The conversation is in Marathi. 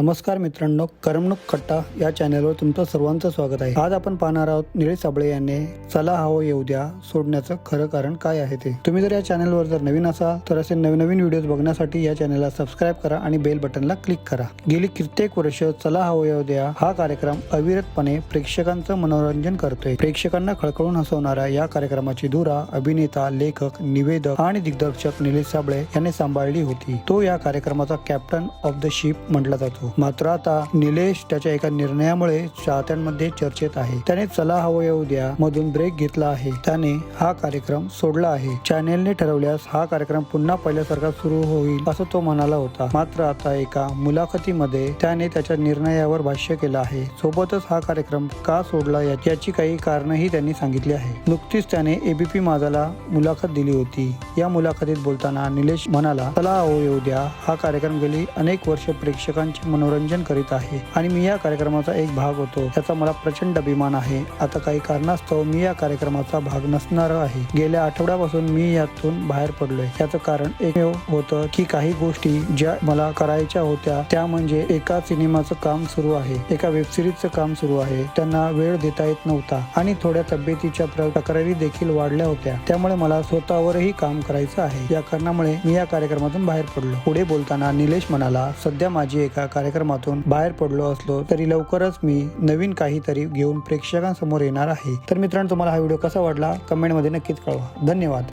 नमस्कार मित्रांनो करमणूक कट्टा या चॅनलवर तुमचं सर्वांचं स्वागत आहे. आज आपण पाहणार आहोत निळेश साबळे यांनी चला हवं येऊ द्या सोडण्याचं खरं कारण काय आहे ते. तुम्ही जर या चॅनलवर जर नवीन असाल तर असे नवनवीन व्हिडिओज बघण्यासाठी या चॅनलला सबस्क्राईब करा आणि बेल बटनला क्लिक करा. गेली कित्येक वर्ष चला हवं येऊ द्या हा कार्यक्रम अविरतपणे प्रेक्षकांचं मनोरंजन करतोय. प्रेक्षकांना खळखळून हसवणाऱ्या या कार्यक्रमाची धुरा अभिनेता लेखक निवेदक आणि दिग्दर्शक निलेश साबळे यांनी सांभाळली होती. तो या कार्यक्रमाचा कॅप्टन ऑफ द शिप म्हटला जातो. मात्र आता निलेश त्याच्या एका निर्णयामुळे चाहत्यांमध्ये चर्चेत आहे. त्याने चला हवं येऊ द्या मधून ब्रेक घेतला आहे. त्याने हा कार्यक्रम सोडला आहे. चॅनेलने ठरवल्यास हा कार्यक्रम पुन्हा पहिल्यासारखा सुरू होईल असं तो म्हणाला होता. मात्र आता एका मुलाखतीमध्ये त्याने त्याच्या निर्णयावर भाष्य केलं आहे. सोबतच हा कार्यक्रम का सोडला याची काही कारणही त्यांनी सांगितली आहे. नुकतीच त्याने एबीपी माझाला मुलाखत दिली होती. या मुलाखतीत बोलताना निलेश म्हणाला चला हो येऊ द्या. हा कार्यक्रम गेली अनेक वर्ष प्रेक्षकांचे मनोरंजन करीत आहे. आणि मी या कार्यक्रमाचा एक भाग होतो. याचा मला प्रचंड अभिमान आहे. आता काही कारणास्तव मी या कार्यक्रमाचा भाग नसणार आहे. गेल्या आठवड्यापासून मी यातून बाहेर पडलोय. याचं कारण एकमेव होतं की काही गोष्टी ज्या मला करायच्या होत्या त्या म्हणजे एका सिनेमाचं काम सुरू आहे. एका वेबसिरीजचं काम सुरू आहे. त्यांना वेळ देता येत नव्हता. आणि थोड्या तब्येतीच्या प्र- तक्रारी देखील वाढल्या होत्या. त्यामुळे मला स्वतःवरही काम करायचं आहे. या कारणामुळे मी या कार्यक्रमातून बाहेर पडलो. पुढे बोलताना निलेश म्हणाला सध्या माझी एका कार्यक्रमातून बाहेर पडलो असलो तरी लवकरच मी नवीन काहीतरी घेऊन प्रेक्षकांसमोर येणार आहे. तर मित्रांनो तुम्हाला हा व्हिडिओ कसा वाटला? कमेंटमध्ये नक्कीच कळवा. धन्यवाद.